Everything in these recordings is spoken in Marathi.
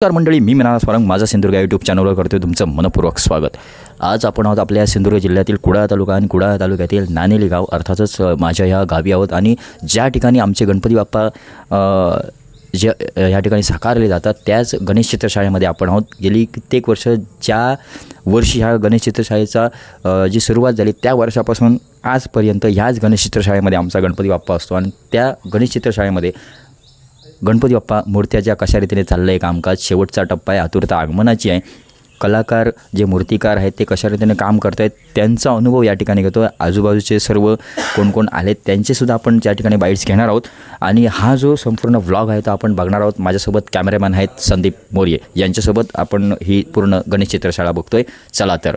नमस्कार मंडळी मी मिनाना स्वारंग. माझा सिंधुदुर्ग या यूट्यूब चॅनलवर करतो तुमचं मनपूर्वक स्वागत. आज आपण आहोत आपल्या सिंधुदुर्ग जिल्ह्यातील कुडाळ तालुका आणि कुडाळ तालुक्यातील नानेली गाव अर्थातच माझ्या ह्या गावी आहोत. आणि ज्या ठिकाणी आमचे गणपती बाप्पा जे ह्या ठिकाणी साकारले जातात त्याच गणेश चित्रशाळेमध्ये आपण आहोत. गेली कित्येक वर्ष ज्या वर्षी ह्या गणेश चित्रशाळेचा जी सुरुवात झाली त्या वर्षापासून आजपर्यंत ह्याच गणेश चित्रशाळेमध्ये आमचा गणपती बाप्पा असतो. आणि त्या गणेश चित्रशाळेमध्ये गणपती बाप्पा मूर्त्याच्या कशा रीतीने चाललं आहे कामकाज शेवटचा टप्पा आहे आतुरता आगमनाची आहे. कलाकार जे मूर्तिकार आहेत ते कशा रीतीने काम करत आहेत त्यांचा अनुभव या ठिकाणी घेतो आजूबाजूचे सर्व कोण कोण आलेत त्यांचेसुद्धा आपण त्या ठिकाणी बाईट्स घेणार आहोत. आणि हा जो संपूर्ण व्लॉग आहे तो आपण बघणार आहोत. माझ्यासोबत कॅमेरामॅन आहेत संदीप मोर्ये. यांच्यासोबत आपण ही पूर्ण गणेश चित्रशाळा बघतोय. चला तर.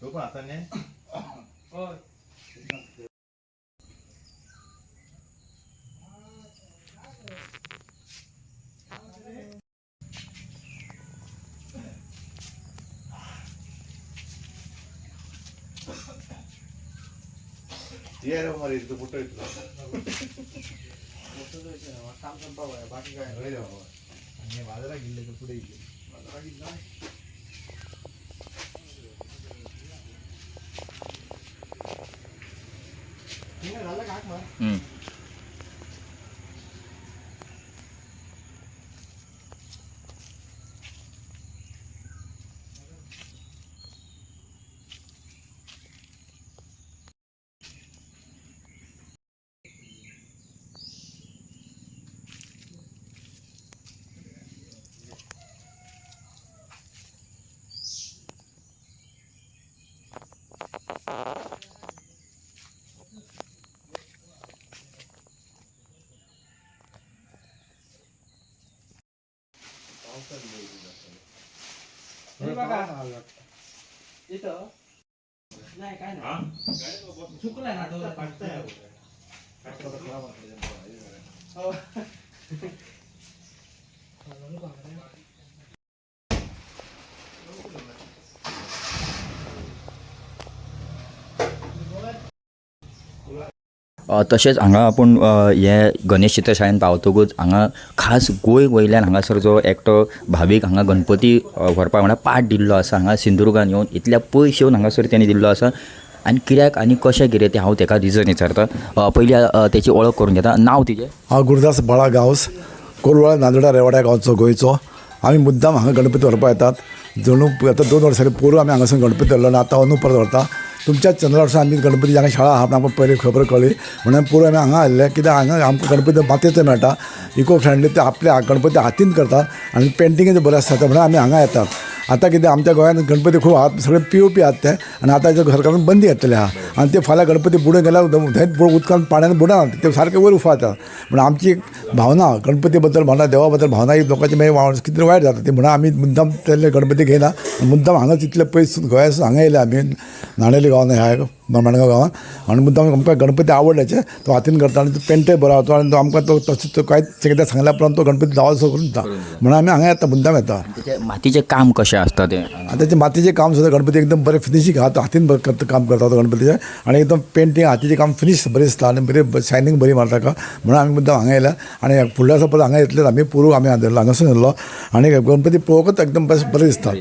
तो पण आता नाही ये रे मारी तो कुठं येतो बाकी काय होय रे बाबा आणि बाजारात गेले तर पुढे गेले बाजारात हे बघा. इथं नाही काय नाही चुकलाय ना तो हो. अ, तशेंच हांगा आपूण हे गणेश चित्रशाळेन पावतकूच हांगा खास गोंय वयल्यान हांगासर जो एकटो भावीक हांगा गणपती व्हरपा म्हणल्यार पाट दिल्लो आसा हांगा सिंधुदुर्गान येवन इतल्या पयस येवन हांगासर तेणी दिल्लो आसा. आनी कित्याक आनी कशें कितें तें हांव ताका रिजन विचारता. पयलीं तेची वळख करून घेता. नांव तिचें? हांव गुरुदास बाळा गांवस. कोलवाळा नांदोडा रेवाड्या गांवचो गोंयचो. आमी मुद्दाम हांगा गणपती व्हरपा येतात. जणू आतां दोन वर्सांनी पोरू आमी हांगासर गणपती व्हरलो आनी आतां अंदू परत व्हरता. तुमच्याच चंद्रा वर्सा आमी गणपती हांगा शाळा आहा आमकां पयलीं खबर कळ्ळी म्हणून पुरो आमी हांगा आयल्ले कित्याक हांगा आमकां गणपती मातयेचो मेळटा इको फ्रेंडली ते आपले गणपती हातीन करतात आनी पेंटिंगेचे बरें आसता म्हणून आमी हांगा येतात. आतां कितें आमच्या गोंयांत गणपती खूब आहात सगळे पी ओ पी आहात ते. आनी आतां हेजो सरकारान बंदी घातलेली आहा आनी ते फाल्यां गणपती बुडून गेल्यार थंय उदकान पाण्यान बुडनात ते सारके वयर उफा येतात आमची एक भावना गणपती बद्दल भावना देवा बद्दल भावना ही लोकांची मागीर वाव- कितें वायट जाता ती म्हणून आमी मुद्दाम तेले गणपती घेयना मुद्दाम हांगाच इतले पयस गोंयासून हांगा येयले आमी नाणेली गांवान ह्या मडगांव गांवान आनी मुद्दाम आमकां गणपती आवडल्याचे. तो हातीन करता आनी तो पेंटय बरो आसा आनी तो आमकां तो तसो तो कांयच कितें सांगल्या उपरांत तो गणपती जावचो करून दिता. म्हणून आमी हांगा येता मुद्दाम येता. तेचें मातीचें काम कशें आसता तें? आतां ते मातयेचें काम सुद्दां गणपती एकदम बरें फिनिशींग आहा. तो हातीन बरें करता काम करता तो गणपतीचें. आनी एकदम पेंटींग हातीचें काम फिनीश बरें दिसता. आनी बरें शायनींग बरी मारता ताका म्हणून आमी मुद्दाम हांगा येयला. आनी फुडल्या परत हांगा येतले आमी पुरू आमी हांगा हांगासून येयल्लो आनी गणपती पळोवंकच एकदम बरें बरें दिसता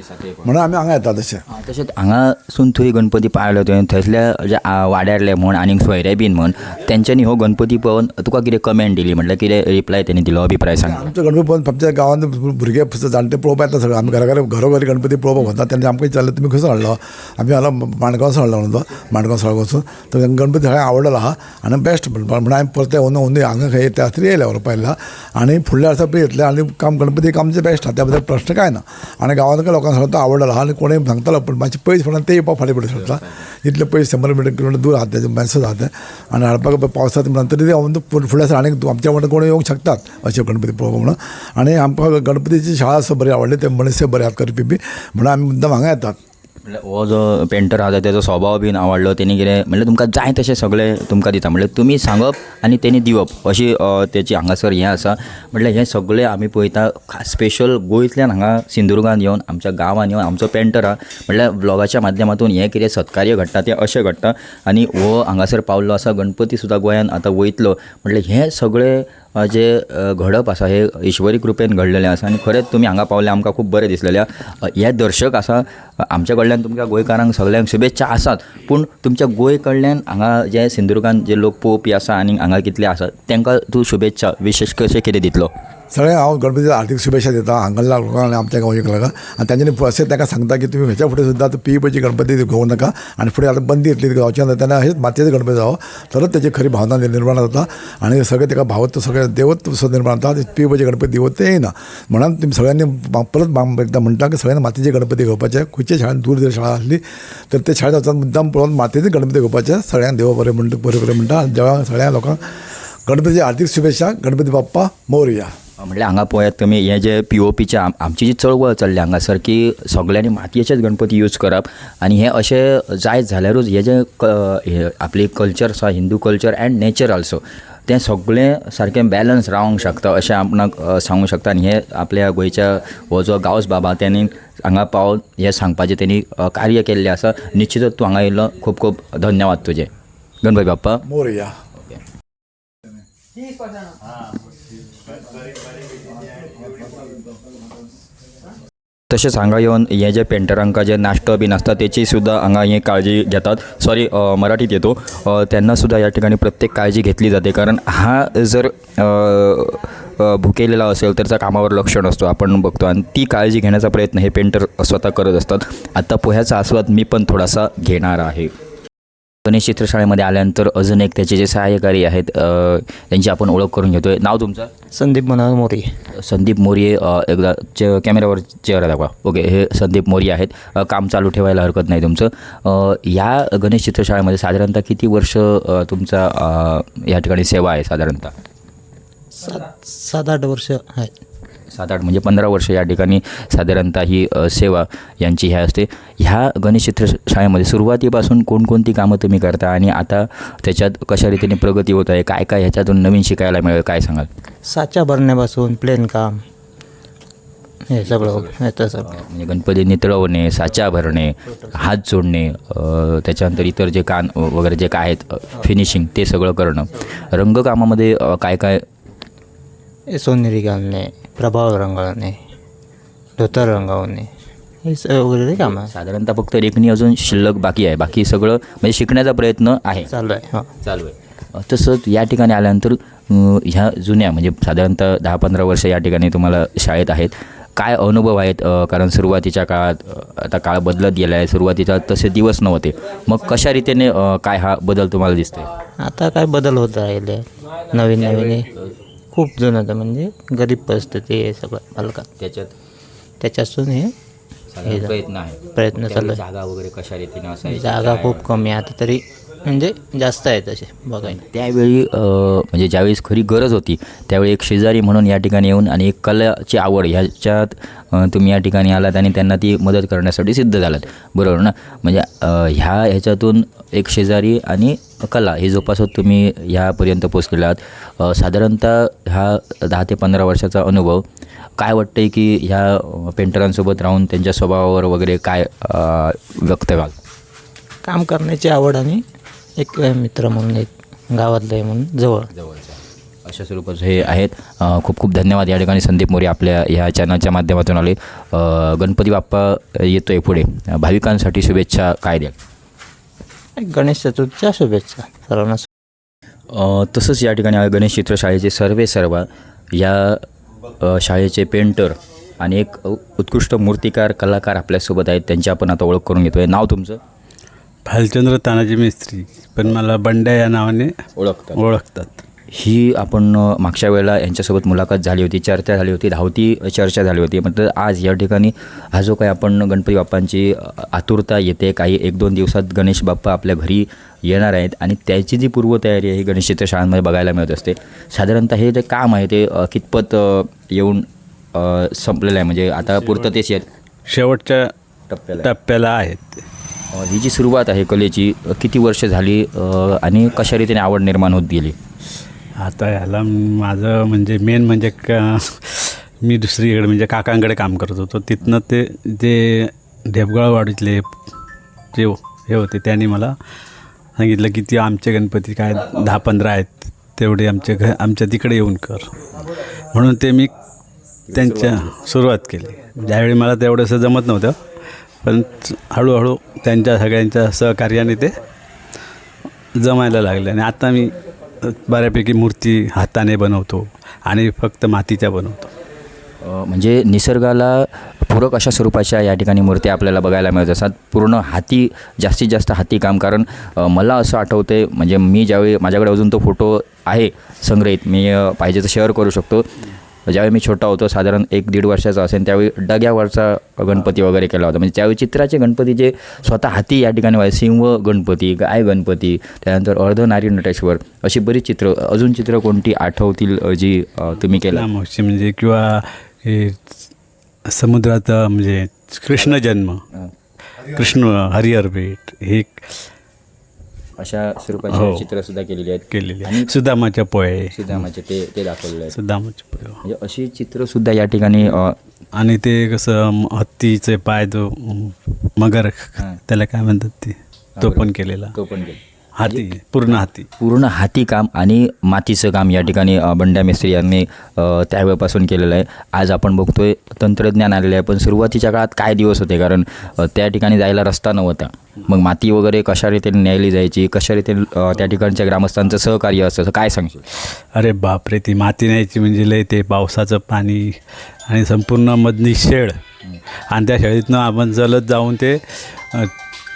म्हणून आमी हांगा येता तशें. तशेंच हांगासून थंय गणपती पाळलो तुवें थंयसल्या जे वाड्यारले म्हण आनीक सोयरे बीन म्हण तेंच्यांनी हो गणपती पळोवन तुका कितें कमेंट दिली? म्हटल्यार कितें रिप्लाय तेणी दिलो अभिप्राय सांग. आमचो गणपती पळोवन आमच्या गांवांत भुरगे जाणटे पळोवपा येता सगळे आमी घरा घरा घरोघरी गणपती पळोवपाक वता तेन्ना आमकां विचारलें तुमी खंयसर हाडलो? आमी हालो माणगांवसो हाडलो म्हणून तो माणगांव सळ वचून तर गणपती सगळ्यांक आवडलो. आहा आनी बेस्ट म्हणून हांवें परते ओन ओन हांगा खंय त्या खातीर येयले व्हरपा येयला आनी फुडल्या वर्सा पळय येतले आनी काम गणपती कामचें बेस्ट आहा त्या बद्दल प्रश्न कांय ना? आनी गांवांतल्या लोकांक सगळो तो आवडलो. आहा आनी कोणूय सांगतालो पूण मातशें पयस पडून ते येवपाक फाटीं पडूं शकता इतले पयस शंबर मिटर किलोमीटर दूर आहा तेजे मॅसेज आहा. आणि आनी हाडपाक पावसात नंतर तरी ते हांव फुडल्या वर्सा आनीक आमच्या वांगडा कोण येवंक शकतात अशें गणपती पळोवपाक म्हणून. आनी आमकां गणपतीची शाळा असो बरी आवडली ते मनीस बरे करपी बी. म्हणून आमी मुद्दाम हांगा येतात. म्हणल्यार हो जो पेंटर आसा तेजो स्वभाव बीन आवडलो तेणी कितें म्हणल्यार तुमकां जाय तशें सगळें तुमकां दिता. म्हणल्यार तुमी सांगप आनी तेणी दिवप. अशी तेची हांगासर हें आसा. म्हणल्यार हें सगळें आमी पळयता स्पेशल गोंयतल्यान हांगा सिंधुदुर्गान येवन आमच्या गांवांत येवन आमचो पेंटर आहा म्हणल्यार ब्लॉगाच्या माध्यमातून हें कितें सत्कार्य घडटा तें अशें घडटा. आनी हो हांगासर पावल्लो आसा गणपती सुद्दां गोंयान आतां वयतलो. म्हणल्यार हें सगळें जे घडप आसा हे ईश्वरी कृपेन घडलेलें आसा आनी खरेंच तुमी हांगा पावले आमकां खूब बरें दिसलेलें हे दर्शक आसा आमचे कडल्यान तुमकां गोंयकारांक सगल्यांक शुभेच्छा आसात. पूण तुमच्या गोंय कडल्यान हांगा जे सिंधुदुर्गान जे लोक पळोवपी आसा आनी हांगा कितले आसात तांकां तूं शुभेच्छा विशेश कशें कितें दितलो? सगळे हांव गणपतीच्या हार्दिक शुभेच्छा दिता. हांगाल्या लोकांक आनी आमच्या गांवच्या लोकांक आनी तांच्यानी अशें तांकां सांगता की तुमी हेच्या फुडें सुद्दां पी पयची गणपती घेवंक नाका. आनी फुडें आतां बंदी येतली गांवच्या तेन्ना हेच मातयेचे गणपती जावं. तरच तेची खरी भावना निर्माण जाता आनी सगळें ताका भावत्व सगळें देवत्व सुद्दां निर्माण जाता पी पयचे गणपती देवत ते येना म्हणून तुमी सगळ्यांनी परत एकदा म्हणटा की सगळ्यांनी मातयेचे गणपती घेवपाचे खंयच्या शाळेन दूर जर शाळा आसली तर ते शाळेत वचून मुद्दाम पळोवन मातयेचे गणपती घेवपाचे सगळ्यांक देव बरें म्हणटा बरें बरें म्हणटा आनी सगळ्या लोकांक गणपतीची हार्दिक शुभेच्छा गणपती बाप्पा मोरया. म्हणल्यार हांगा पळयात तुमी हे जे पी ओ पीचे आमची जी चळवळ चल्ली हांगासर की सगल्यांनी मातयेचेच गणपती यूज करप आनी हे अशें जायत जाल्यारूच हे जे क- हे आपली कल्चर आसा Hindu culture and nature also तें सगळें सारकें बॅलन्स रावंक शकता अशें आपणाक अ, सांगूं शकता. आनी हे आपल्या गोंयच्या हो जो गांवस बाबा तेणी हांगा पावून हे सांगपाचें तेणी कार्य केल्लें आसा निश्चितच तूं हांगा येयलो खूब खूब धन्यवाद तुजे गणपती बाप्पा. मोरया. तसेच हांगा येवन हे जे पेंटरांका जे नाश्तो बीन आसता त्याची सुद्धा हांगा हे काळजी घेतात. सॉरी मराठीत येतो. त्यांना सुद्धा या ठिकाणी प्रत्येक काळजी घेतली जाते. कारण हा जर भुकेलेला असेल तर त्या कामावर लक्ष नसतो. आपण बघतो. आणि ती काळजी घेण्याचा प्रयत्न हे पेंटर स्वतः करत असतात. आता पोह्याचा आस्वाद मी पण थोडासा घेणार आहे. गणेश चित्रशाळेमध्ये आल्यानंतर अजून एक त्याचे जे सहाय्यकारी आहेत अ, त्यांची आपण ओळख करून घेतोय. नाव तुमचं? संदीप मनोहर मोरे. संदीप मोरिये अ, एकदा चे कॅमेऱ्यावर चेहरा दाखवा. ओके हे संदीप मोरिये आहेत. काम चालू ठेवायला हरकत नाही तुमचं. अ, या गणेश चित्रशाळेमध्ये साधारणतः किती वर्ष तुमचा या ठिकाणी सेवा आहे साधारणतः? सात सात आठ वर्ष आहेत सात आठ म्हणजे पंधरा वर्ष या ठिकाणी साधारणतः ही सेवा यांची ह्या असते. ह्या गणेश चित्रशाळेमध्ये सुरुवातीपासून कोणकोणती कामं तुम्ही करता आणि आता त्याच्यात कशा रीतीने प्रगती होत आहे काय काय ह्याच्यातून नवीन शिकायला मिळेल काय सांगाल? साच्या भरण्यापासून प्लेन काम हे सगळं येतं सगळं. म्हणजे गणपती नितळवणे साचा भरणे हात जोडणे त्याच्यानंतर इतर जे कान वगैरे जे काय आहेत फिनिशिंग ते सगळं करणं. रंगकामामध्ये काय काय? सोनेरी घालणे प्रभाव रंगवणे धोतर रंगवणे हे वगैरे काम आहे साधारणतः फक्त रेखणी अजून शिल्लक बाकी आहे. बाकी सगळं म्हणजे शिकण्याचा प्रयत्न आहे. चालू आहे हां. चालू आहे. तसंच या ठिकाणी आल्यानंतर ह्या जुन्या म्हणजे साधारणतः दहा पंधरा वर्ष या ठिकाणी तुम्हाला शाळेत आहेत. काय अनुभव आहेत? कारण सुरुवातीच्या काळात आता काळ बदलत गेला आहे सुरुवातीचा तसे दिवस नव्हते. मग कशा रीतीने काय हा बदल तुम्हाला दिसतोय? आता काय बदल होत राहिले? नवीन नवीन हे. खूप जुनं होतं म्हणजे गरीब परिस्थिती हे सगळं हलका त्याच्यात? त्याच्यातून हे साधारण प्रयत्न आहे. प्रयत्न चालू आहे. जागा वगैरे कशा रीतीने असायची जागा खूप कमी आहे. आता तरी म्हणजे जास्त आहे तसे बघायला. त्यावेळी अ, म्हणजे ज्यावेळेस खरी गरज होती त्यावेळी एक शेजारी म्हणून या ठिकाणी येऊन आणि एक कलाची आवड ह्याच्यात तुम्ही या ठिकाणी आलात आणि त्यांना ती मदत करण्यासाठी सिद्ध झालात. बरोबर ना? म्हणजे ह्या ह्याच्यातून एक शेजारी आणि कला हे जोपासत तुम्ही ह्यापर्यंत पोचलेला आहात. साधारणतः ह्या दहा ते पंधरा वर्षाचा अनुभव काय वाटतंय की ह्या पेंटरांसोबत राहून त्यांच्या स्वभावावर वगैरे काय व्यक्त व्हाल? काम करण्याची आवड आणि एक मित्र म्हणून एक गावातलं आहे म्हणून जवळ. जवळचं. अशा स्वरूपाचं हे आहेत. खूप खूप धन्यवाद या ठिकाणी संदीप मोरे आपल्या ह्या चॅनलच्या माध्यमातून आले. गणपती बाप्पा येतो आहे पुढे. भाविकांसाठी शुभेच्छा काय द्याल? गणेश चतुर्थीच्या शुभेच्छा सर्वांना. तसंच या ठिकाणी गणेश चित्रशाळेचे सर्वे सर्व. या शाळेचे पेंटर आणि एक उत्कृष्ट मूर्तिकार कलाकार आपल्यासोबत आहेत. त्यांची आपण आता ओळख करून घेतो आहे नाव तुमचं? भालचंद्र तानाजी मिस्त्री. पण मला बंड्या या नावाने ओळखतं ओळखतात. ही आपण मागच्या वेळेला यांच्यासोबत मुलाखत झाली होती चर्चा झाली होती धावती चर्चा झाली होती. म्हणजे आज या ठिकाणी हा जो काही आपण गणपती बाप्पांची आतुरता येते काही एक दोन दिवसात गणेश बाप्पा आपल्या घरी येणार आहेत आणि त्याची जी पूर्वतयारी आहे ही गणेश चित्रशाळांमध्ये बघायला मिळत असते. साधारणतः हे जे काम आहे ते कितपत येऊन संपलेलं आहे? म्हणजे आता पुरतं तेच येत शेवटच्या टप्प्याला. टप्प्याला आहेत. ही जी सुरुवात आहे कलेची किती वर्ष झाली आणि कशा रीतीने आवड निर्माण होत गेली? आता ह्याला माझं म्हणजे मेन म्हणजे का मी दुसरीकडे म्हणजे काकांकडे काम करत होतो. तिथनं ते जे ढेपगळवाडीतले जे हे होते त्यांनी मला सांगितलं की ते आमचे गणपती काय दहा पंधरा आहेत तेवढे आमच्या घ आमच्या तिकडे येऊन कर. म्हणून ते मी त्यांच्या सुरुवात केली. ज्यावेळी मला तेवढंसं जमत नव्हतं पण हळूहळू त्यांच्या सगळ्यांच्या सहकार्याने ते जमायला लागले. आणि आता मी बऱ्यापैकी मूर्ती हाताने बनवतो आणि फक्त मातीच्या बनवतो. म्हणजे निसर्गाला पूरक अशा स्वरूपाच्या या ठिकाणी मूर्त्या आपल्याला बघायला मिळत असतात. पूर्ण हाती जास्तीत जास्त हाती काम. कारण मला असं आठवते म्हणजे मी ज्यावेळी माझ्याकडे अजून तो फोटो आहे संग्रहित मी पाहिजे तर शेअर करू शकतो. ज्यावेळी मी छोटा होतो साधारण एक दीड वर्षाचा असेल त्यावेळी डग्यावरचा गणपती वगैरे केला होता. म्हणजे त्यावेळी चित्राचे गणपती जे स्वतः हाती या ठिकाणी व्हायचे सिंह गणपती गाय गणपती त्यानंतर अर्धनारी नटेश्वर अशी बरीच चित्र अजून चित्र कोणती आठवतील जी तुम्ही केला? म्हणजे किंवा हे समुद्रात म्हणजे कृष्ण जन्म कृष्ण हरिहर भेट हे अशा स्वरूपाची हो. चित्रसुद्धा केलेली आहेत. केलेले आणि आहे सुदामाच्या पोळे सुदामाचे ते ते दाखवलेले आहेत. सुदामाचे पोळे म्हणजे अशी चित्रसुद्धा या ठिकाणी अ, आणि ते कसं म- हत्तीचे पाय जो म, मगर हां. त्याला काय म्हणतात ते? तो पण केलेला. तो पण केला हाती पूर्ण हाती. पूर्ण हाती काम आणि मातीचं काम या ठिकाणी बंड्या मिस्त्री यांनी त्यावेळेपासून केलेलं आहे. आज आपण बघतोय तंत्रज्ञान आलेलं आहे पण सुरुवातीच्या काळात काय दिवस होते? कारण त्या ठिकाणी जायला रस्ता नव्हता. मग माती वगैरे कशा रीतीने न्यायली जायची? कशा रीतीने त्या ठिकाणच्या ग्रामस्थांचं सहकार्य असतं? असं काय सांगशील? अरे बापरे ती माती न्यायची म्हणजे लय ते पावसाचं पाणी आणि संपूर्ण मधली शेळ आणि त्या शेळीतनं आपण जलद जाऊन ते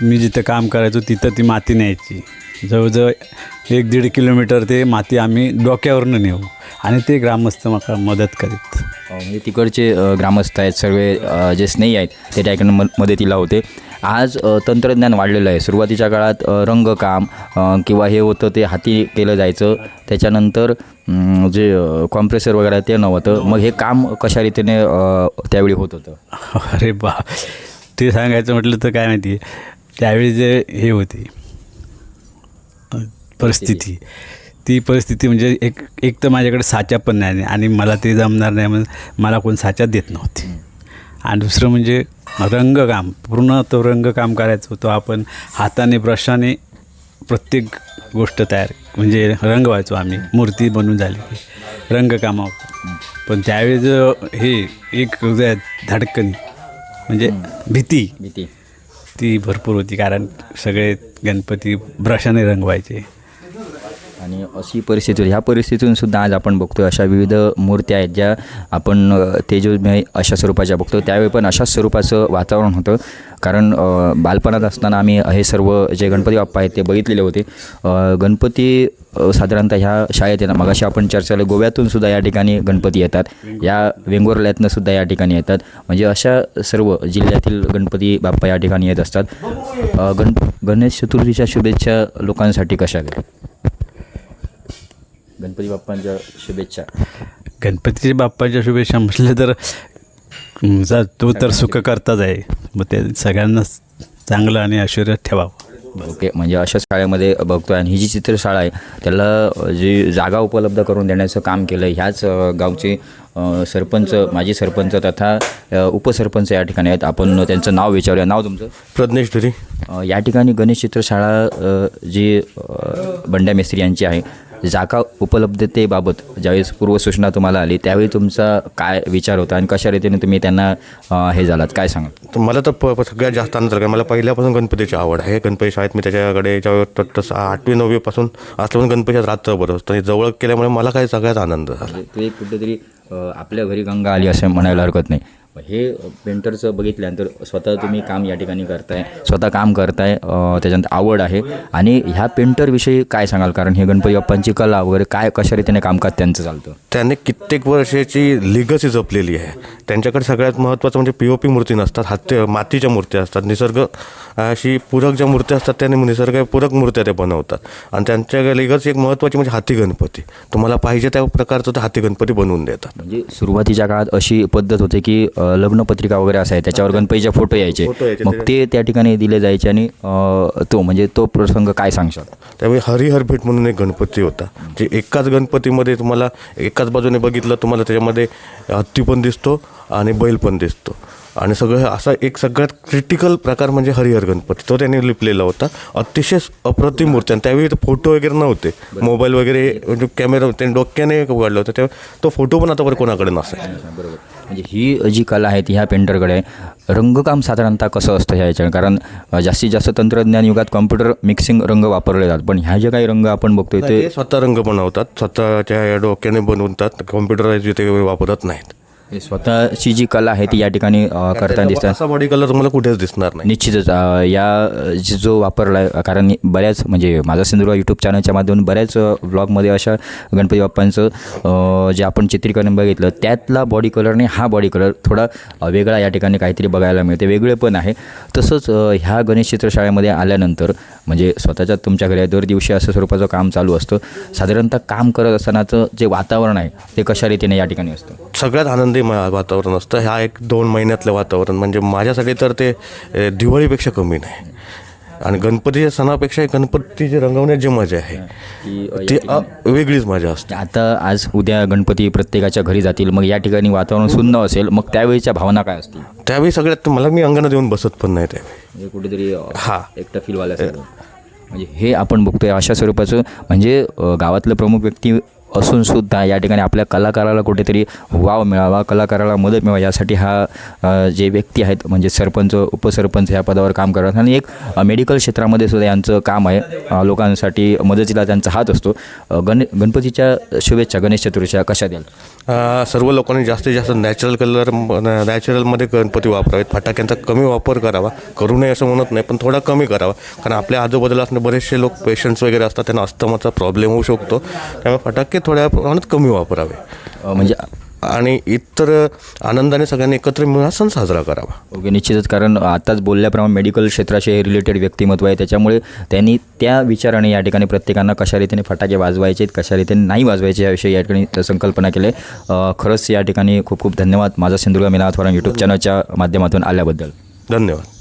मी जिथं काम करायचो तिथं ती माती न्यायची. जवळजवळ एक दीड किलोमीटर ते माती आम्ही डोक्यावरनं नेऊ आणि ते ग्रामस्थ मला मदत करीत. म्हणजे तिकडचे ग्रामस्थ आहेत सर्व जे स्नेही आहेत ते त्या म मदतीला होते. आज तंत्रज्ञान वाढलेलं आहे. सुरुवातीच्या काळात रंगकाम किंवा हे होतं ते हाती केलं जायचं. त्याच्यानंतर जे कॉम्प्रेसर वगैरे ते नव्हतं. मग हे काम कशा रीतीने त्यावेळी होत होतं? अरे बा ते सांगायचं म्हटलं तर काय माहिती त्यावेळी जे हे होती. परिस्थिती. ती परिस्थिती म्हणजे एक एक तर माझ्याकडे साचा पण नाही आणि मला ते जमणार नाही म्हणून मला कोण साचा देत नव्हती. आणि दुसरं म्हणजे रंगकाम पूर्ण तो रंगकाम करायचं होतं. आपण हाताने ब्रशाने प्रत्येक गोष्ट तयार म्हणजे रंगवायचो आम्ही. मूर्ती बनवून झाली की रंगकामावर पण त्यावेळी जो हे एक धडकन म्हणजे भीती. भीती. ती भरपूर होती कारण सगळे गणपती ब्रशाने रंगवायचे. आणि अशी परिस्थिती ह्या परिस्थितीतून सुद्धा आज आपण बघतो अशा विविध मूर्त्या आहेत ज्या आपण तेजोमय अशा स्वरूपाच्या बघतो त्यावेळी पण अशाच स्वरूपाचं वातावरण होतं. कारण बालपणात असताना आम्ही हे सर्व जे गणपती बाप्पा आहेत ते बघितलेले होते. गणपती साधारणतः ह्या शाळेत येतात. मगाशी आपण चर्चेला गोव्यातून सुद्धा या ठिकाणी गणपती येतात. या वेंगुर्ल्यातनं सुद्धा या ठिकाणी येतात. म्हणजे अशा सर्व जिल्ह्यातील गणपती बाप्पा या ठिकाणी येत असतात. गण गणेश चतुर्थीच्या शुभेच्छा लोकांसाठी कशा गणपती बाप्पांच्या शुभेच्छा. गणपतीच्या बाप्पाच्या शुभेच्छा म्हटलं तर जा- तो तर सुख करताच आहे. मग ते सगळ्यांना चांगलं आणि ऐश्वर्य ठेवावं. ओके म्हणजे अशा शाळेमध्ये बघतोय आणि ही जी चित्रशाळा आहे त्याला जी जागा उपलब्ध करून देण्याचं काम केलं ह्याच गावचे सरपंच माजी सरपंच तथा उपसरपंच या ठिकाणी आहेत. आपण त्यांचं नाव विचारूया. नाव तुमचं? प्रज्ञेश धुरी या ठिकाणी गणेश चित्रशाळा जी बंड्या मेस्त्री यांची आहे जागा उपलब्धतेबाबत ज्यावेळेस पूर्वसूचना तुम्हाला आली त्यावेळी तुमचा काय विचार होता आणि कशा रीतीने तुम्ही त्यांना अ, हे झालात? काय सांगाल? तर मला तर प प- सगळ्यात जास्त आनंद झाला. मला पहिल्यापासून गणपतीची आवड आहे. गणपती शाळेत मी त्याच्याकडे ज्यावेळी त- तसं आठवी नववीपासून असल्यापासून गणपतीत रात्र बरोबर आणि जवळ केल्यामुळे मला काही सगळ्यात आनंद झाला. म्हणजे तू एक कुठेतरी आपल्या घरी गंगा आली असं म्हणायला हरकत नाही. हे पेंटरचं बघितल्यानंतर स्वतः तुम्ही काम या ठिकाणी करताय स्वतः काम करताय त्याच्यानंतर आवड आहे. आणि ह्या पेंटरविषयी काय सांगाल? कारण हे गणपती बाप्पांची कला वगैरे काय कशा रीतीने कामकाज त्यांचं चालतं? त्याने कित्येक वर्षाची लिगसी जपलेली आहे. त्यांच्याकडे सगळ्यात महत्त्वाचं म्हणजे पी ओ पी मूर्ती नसतात हात मातीच्या मूर्त्या असतात निसर्ग अशी पूरक ज्या मूर्त्या असतात त्याने निसर्गपूरक मूर्त्या ते बनवतात. आणि त्यांच्या लिगसी एक महत्त्वाची म्हणजे हाती गणपती. तुम्हाला पाहिजे त्या प्रकारचं ते हाती गणपती बनवून देतात. म्हणजे सुरुवातीच्या काळात अशी पद्धत होती की लग्नपत्रिका वगैरे असाय त्याच्यावर गणपतीचे फोटो यायचे. मग ते. त्या ठिकाणी दिले जायचे आणि तो म्हणजे तो प्रसंग काय सांगशाल? त्यामुळे हरिहर भेट म्हणून एक गणपती होता जे एकाच गणपतीमध्ये तुम्हाला एकाच बाजूने बघितलं तुम्हाला त्याच्यामध्ये हत्ती पण दिसतो आणि बैल पण दिसतो. आणि सगळं असा एक सगळ्यात क्रिटिकल प्रकार म्हणजे हरिहर गणपती. तो त्याने लिपलेला होता. अतिशय अप्रतिम मूर्ती. आणि त्यावेळी फोटो वगैरे नव्हते. मोबाईल वगैरे म्हणजे कॅमेरा त्याने डोक्याने काढलं होतं. तेव्हा तो फोटो पण आतावर कोणाकडे नसेल. बरोबर. म्हणजे ही जी कला आहे ती ह्या पेंटरकडे आहे रंगकाम साधारणतः कसं असतं ह्या याच्याने कारण जास्तीत जास्त तंत्रज्ञान युगात कॉम्प्युटर मिक्सिंग रंग वापरले जातात. पण ह्या जे काही रंग आपण बघतोय ते ते स्वतः रंग बनवतात. स्वतःच्या डोक्याने बनवतात. कॉम्प्युटराईज इथे वापरत नाहीत. हे स्वतःची जी कला आहे ती या ठिकाणी अ, करताना दिसतात असा बॉडी कलर तुम्हाला कुठेच दिसणार नाही. निश्चितच अ, या जे- जो वापरला आहे कारण बऱ्याच म्हणजे माझा सिंधुदुर्ग यूट्यूब चॅनलच्या माध्यमातून बऱ्याच अ, व्लॉगमध्ये अशा गणपती बाप्पांचं अ, जे आपण चित्रीकरण बघितलं त्यातला बॉडी कलरने हा बॉडी कलर थोडा अ, वेगळा या ठिकाणी काहीतरी बघायला मिळते. वेगळे पण आहे. तसंच अ, ह्या गणेश चित्रशाळेमध्ये आल्यानंतर म्हणजे स्वतःच्या तुमच्या घरी दर दिवशी असं स्वरूपाचं काम चालू असतं. साधारणतः काम करत असतानाचं जे वातावरण आहे ते कशा रीतीने या ठिकाणी असतं? सगळ्यात आनंदी वातावरण असतं. ह्या एक दोन महिन्यातलं वातावरण. म्हणजे माझ्यासाठी तर ते दिवाळीपेक्षा कमी नाही. आणि गणपतीच्या सणापेक्षा गणपतीची रंगवण्याची जी मजा आहे ती वेगळीच मजा असते. आता आज उद्या गणपती प्रत्येकाच्या घरी जातील मग या ठिकाणी वातावरण सुंदर असेल मग त्यावेळीच्या भावना काय असतील? त्यावेळी सगळ्यात मला मी अंगणात येऊन बसत पण नाही त्यावेळी. म्हणजे कुठेतरी हा. एकटं फील व्हायला म्हणजे हे आपण बघतोय अशा स्वरूपाचं म्हणजे गावातलं प्रमुख व्यक्ती असून सुद्धा या ठिकाणी आपल्या कलाकाराला कुठेतरी वाव मिळावा कलाकाराला मदत मिळावा यासाठी हा जे व्यक्ती आहेत म्हणजे सरपंच उपसरपंच ह्या पदावर काम करतात. आणि एक मेडिकल क्षेत्रामध्ये सुद्धा यांचं काम आहे. लोकांसाठी मदतीला त्यांचा हात असतो. गण गणपतीच्या शुभेच्छा गणेश चतुर्थीच्या कशा द्याल? सर्व लोकांनी जास्तीत जास्त नॅचरल कलर नॅचरलमध्ये गणपती वापरावेत. फटाक्यांचा कमी वापर करावा. करू नये असं म्हणत नाही पण थोडा कमी करावा. कारण आपल्या आजूबाजूला असणे बरेचसे लोक पेशंट्स वगैरे असतात त्यांना अस्थमाचा प्रॉब्लेम होऊ शकतो. त्यामुळे फटाके थोड्या प्रमाणात कमी वापरावे. म्हणजे आणि इतर आनंदाने सगळ्यांनी एकत्र मिळून हा सण साजरा करावा. ओके निश्चितच. कारण आताच बोलल्याप्रमाणे मेडिकल क्षेत्राशी रिलेटेड व्यक्तिमत्व आहे. त्याच्यामुळे त्यांनी त्या विचाराने या ठिकाणी प्रत्येकांना कशा रीतीने फटाके वाजवायचे कशा रीतीने नाही वाजवायचे याविषयी या ठिकाणी संकल्पना केली. खरंच या ठिकाणी खूप खूप धन्यवाद. माझा सिंधुदुर्ग मिनाथवरम यूट्यूब चॅनलच्या माध्यमातून आल्याबद्दल. धन्यवाद.